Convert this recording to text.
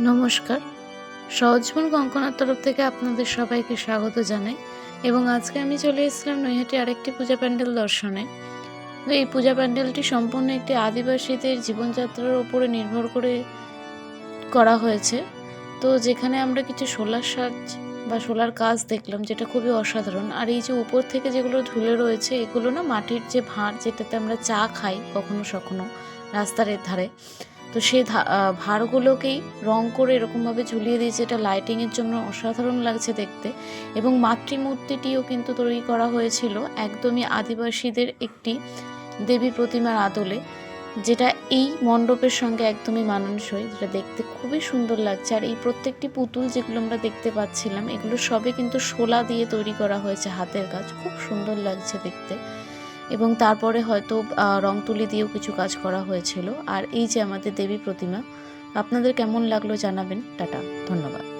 নমস্কার। সহজমন কঙ্কনার তরফ থেকে আপনাদের সবাইকে স্বাগত জানাই এবং আজকে আমি চলে এসেছিলাম নৈহাটি আরেকটি পূজা প্যান্ডেল দর্শনে। এই পূজা প্যান্ডেলটি সম্পূর্ণ একটি আদিবাসীদের জীবনযাত্রার উপরে নির্ভর করে করা হয়েছে। তো যেখানে আমরা কিছু সোলার সাজ বা সোলার কাজ দেখলাম যেটা খুবই অসাধারণ। আর এই যে উপর থেকে যেগুলো ঝুলে রয়েছে, এগুলো না মাটির যে ভাঁড় যেটাতে আমরা চা খাই কখনো সখনো রাস্তার ধারে তো সে আহ, রং করে এরকমভাবে ঝুলিয়ে দিয়েছে। এটা লাইটিংয়ের জন্য অসাধারণ লাগছে দেখতে। এবং মাতৃমূর্তিটিও কিন্তু তৈরি করা হয়েছিল একদমই আদিবাসীদের একটি দেবী প্রতিমার আদলে যেটা এই মণ্ডপের সঙ্গে একদমই মানানসই যেটা দেখতে খুবই সুন্দর লাগছে। আর এই প্রত্যেকটি পুতুল যেগুলো আমরা দেখতে পাচ্ছিলাম এগুলো সবে কিন্তু শোলা দিয়ে তৈরি করা হয়েছে হাতের কাজ। খুব সুন্দর লাগছে দেখতে। এবং তারপরে হয়তো রং তুলি দিয়েও কিছু কাজ করা হয়েছিল। আর এই যে আমাদের দেবী প্রতিমা, আপনাদের কেমন লাগল জানাবেন। টাটা, ধন্যবাদ।